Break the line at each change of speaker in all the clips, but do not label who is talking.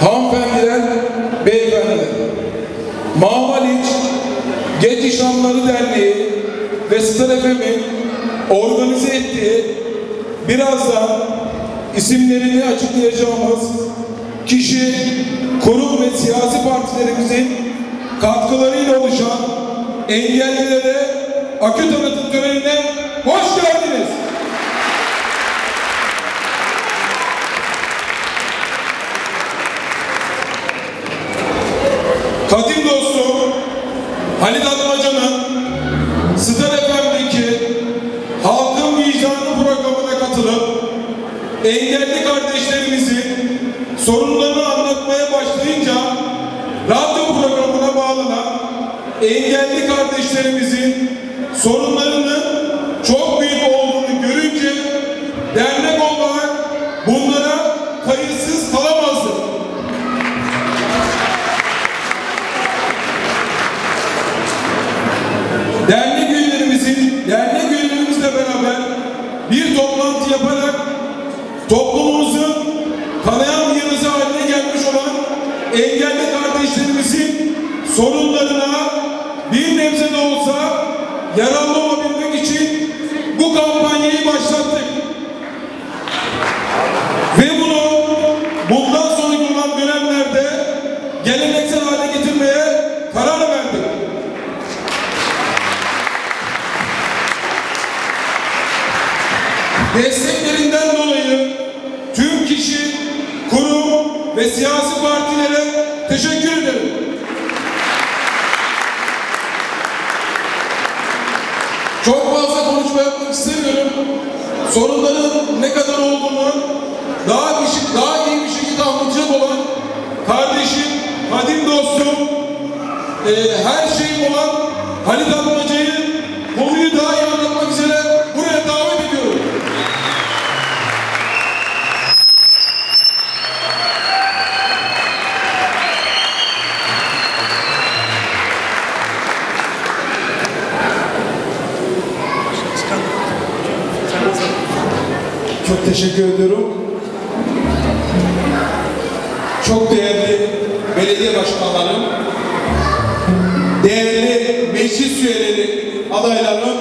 hanımefendiler, beyefendiler. Mamaliç Genç İş Adamları Derneği ve Star FM'in organize ettiği birazdan isimlerini açıklayacağımız kişi, kurum ve siyasi partilerimizin katkılarıyla oluşan engellilere akü tanıtım törenine hoş geldiniz. Kadim dostum Halit Atmaca'nın Star FM'deki Halkın Vicdanı programına katılıp engelli kardeşlerimizin sorunlarını anlatmaya başlayınca radyo programına bağlanan engelli kardeşlerimizin sorunlarının çok büyük toplumumuzun kanayan yarası haline gelmiş olan engelli kardeşlerimizin sorunlarına bir nebze de olsa yararlı olabilmek için bu kampanyayı başlattık. Ve bunu bundan sonraki olan dönemlerde geleneksel hale getirmeye karar verdik. Desteklerinden dolayı tüm kişi, kurum ve siyasi partilere teşekkür ederim. Çok fazla konuşma yapmak istemiyorum. Sorunların ne kadar olduğunu daha bir, şey- daha iyi bir şekilde anlatacak olan kardeşim, kadim dostum, e, her şeyim olan Halit Atmaca'yı
Çok teşekkür ediyorum. Çok değerli belediye başkanlarım, değerli meclis üyeleri, adaylarım,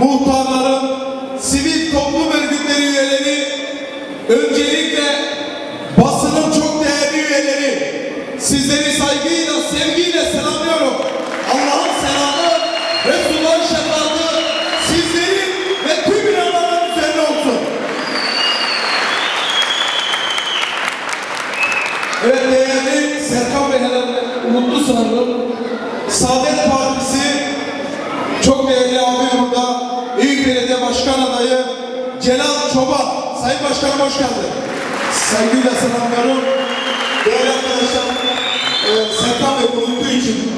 muhtarlarım, sivil toplum örgütleri üyeleri, öncelikle Çoban. Sayın Başkanım hoş geldin. Saygıyla selamlıyorum. Değerli arkadaşlar e, Serkan Bey unuttuğu için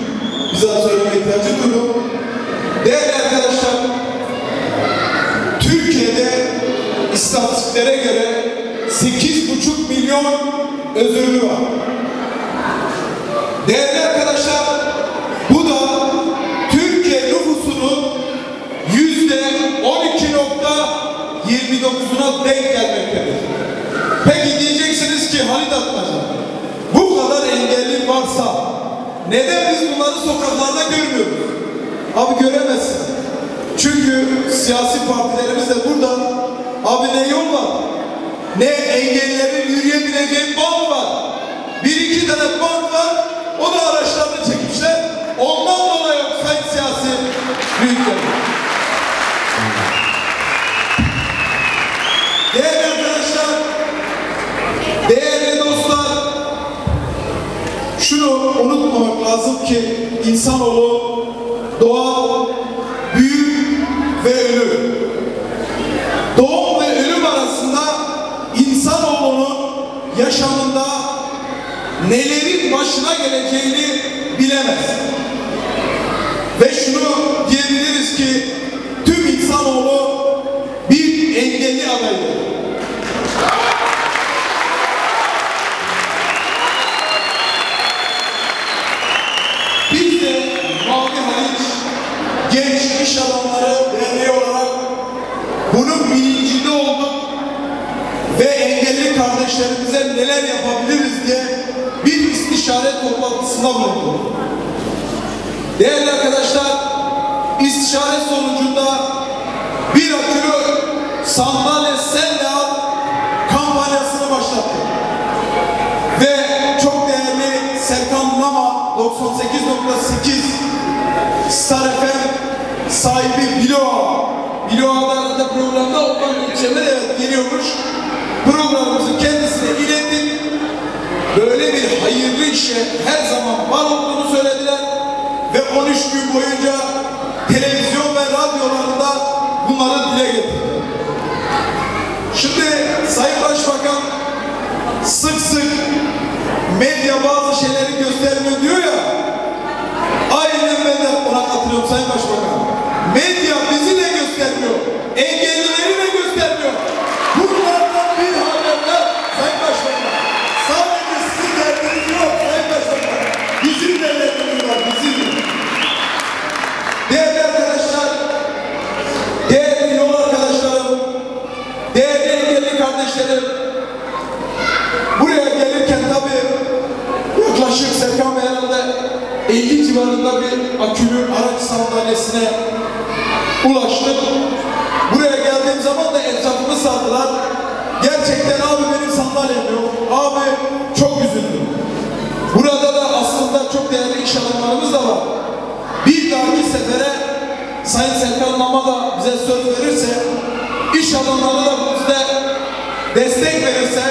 bize söylemeye ihtiyacı duydum. Değerli arkadaşlar Türkiye'de istatistiklere göre 8,5 milyon özürlü var. Değerli 12.29'una denk gelmektedir. Peki diyeceksiniz ki Halit Atmaca, bu kadar engelli varsa neden biz bunları sokaklarda görmüyoruz? Abi göremezsin. Çünkü siyasi partilerimiz de burada. Abi ne yol var? Ne engellilerin yürüyebileceği bant var. Bir iki tane bant var. O da araçlarını doğar, büyür ve ölür. Doğum ve ölüm arasında insanoğlunun yaşamında nelerin başına geleceğini bilemez. Ve şunu diyebiliriz ki tüm insanoğlu bir engelli adaydır. Biz de Mavi Haliç Genç İş Adamları Derneği olarak bunun bilincinde olduk ve engelli kardeşlerimize neler yapabiliriz diye bir istişare toplantısında bulunduk. Değerli arkadaşlar, istişare sonucunda bir akülü sandalye senle al kampanyasını başlattık. Ve çok değerli Serkan Nama 98.8 Star FM sahibi Bilo Bilo'da arada programda onların ilçeme de geliyormuş. Programımızı kendisine ilettik. Böyle bir hayırlı işe her zaman var olduğunu söylediler. Ve 13 gün boyunca televizyon ve radyolarında bunları dile getirdiler. Şimdi Sayın Başbakan sık sık medya bazı şeyleri göstermiyor Sayın Başbakan. Medya bizi de göstermiyor. Engellileri de göstermiyor. Bunlardan bir haberler Sayın Başbakan. Sadece sizin derdiniz yok Sayın Başbakan. Bizim de derdimiz var bizim. Değerli arkadaşlar, değerli yol arkadaşlarım, değerli engelli kardeşlerim, buraya gelirken tabii yaklaşık Serkan Bey herhalde 50 civarında bir akülü araç sandalyesine ulaştık. Buraya geldiğim zaman da etrafımı sardılar. Gerçekten abi benim sandalyem yok. Abi çok üzüldüm. Burada da aslında çok değerli iş adamlarımız da var. Bir dahaki sefere Sayın Serkan Nama da bize söz verirse, iş adamları da bize destek verirse,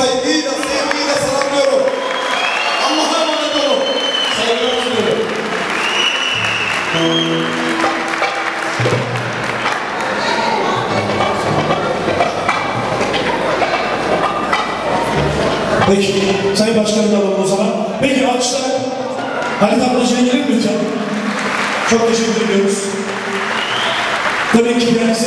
saygıyla, sevgiyle selamlıyorum. Allah'a emanet olun. Saygılar sunuyorum.
Peki, Sayın Başkanım da o zaman. Peki alkışlar Halit ablacıya gelir mi lütfen? Çok teşekkür ediyoruz. Tabii ki kendisi